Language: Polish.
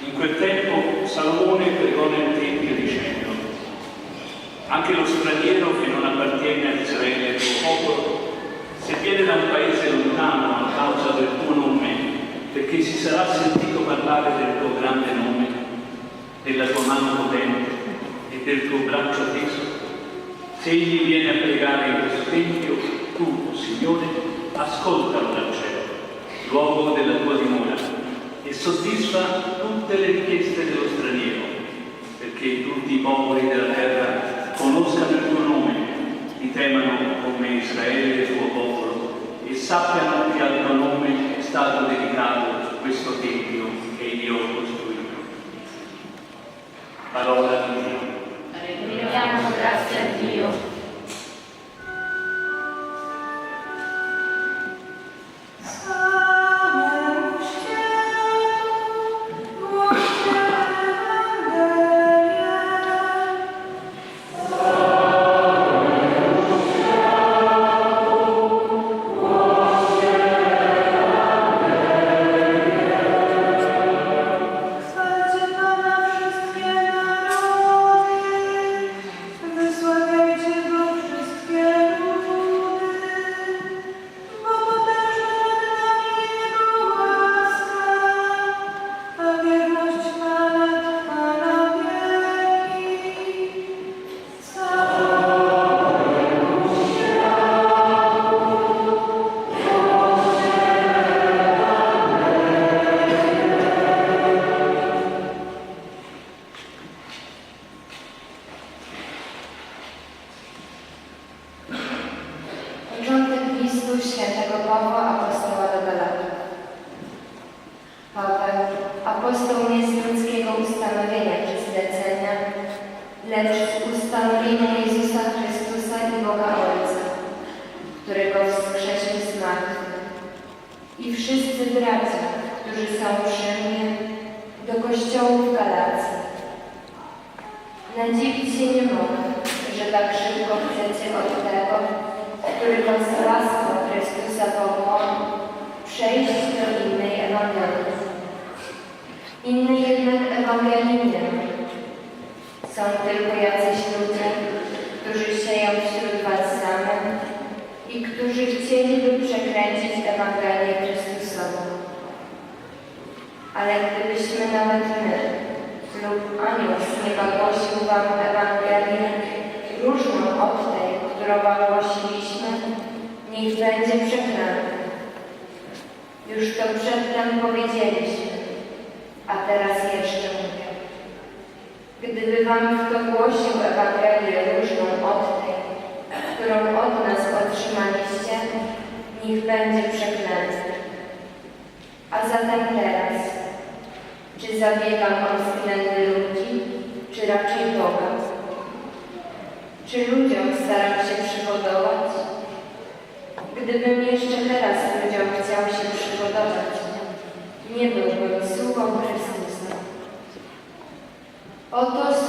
In quel tempo Salomone pregò nel Tempio dicendo, anche lo straniero che non appartiene a Israele, il tuo popolo, se viene da un paese lontano a causa del tuo nome, perché si sarà sentito parlare del tuo grande nome, della tua mano potente e del tuo braccio teso, se egli viene a pregare in questo Tempio, tu, Signore, ascoltalo dal cielo, luogo della e soddisfa tutte le richieste dello straniero, perché tutti i popoli della terra conoscano il tuo nome, ti temano come Israele il tuo popolo, e sappiano che al tuo nome è stato dedicato questo Tempio che io ho costruito. Parola di Dio. Rendiamo grazie a Dio. Listu świętego Pawła apostoła do Galatów. Paweł, apostoł nie z ludzkiego ustanowienia czy zlecenia, lecz z ustanowienia Jezusa Chrystusa i Boga Ojca, którego wskrzesił z martwych. I wszyscy bracia, którzy są przy mnie, do kościołów Galacji. Nadziwić się nie mogę, że tak szybko chcecie od tego, który was z łaską Chrystusa powołał, przejść do innej Ewangelii. Innej jednak Ewangelii nie ma. Są tylko jacyś ludzie, którzy sieją wśród was samych i którzy chcieliby przekręcić Ewangelię Chrystusową. Ale gdybyśmy nawet my lub anioł z nieba wam Ewangelię różną od tej, którą wam niech będzie przeklęty. Już to przedtem powiedzieliśmy, a teraz jeszcze mówię. Gdyby wam kto głosił Ewangelię różną od tej, którą od nas otrzymaliście, niech będzie przeklęty. A zatem teraz, czy zabiegam o względy ludzi, czy raczej Boga? Czy ludziom staram się przypodobać? Gdybym jeszcze teraz ludziom chciał się przypodobać, nie byłbym sługą Autor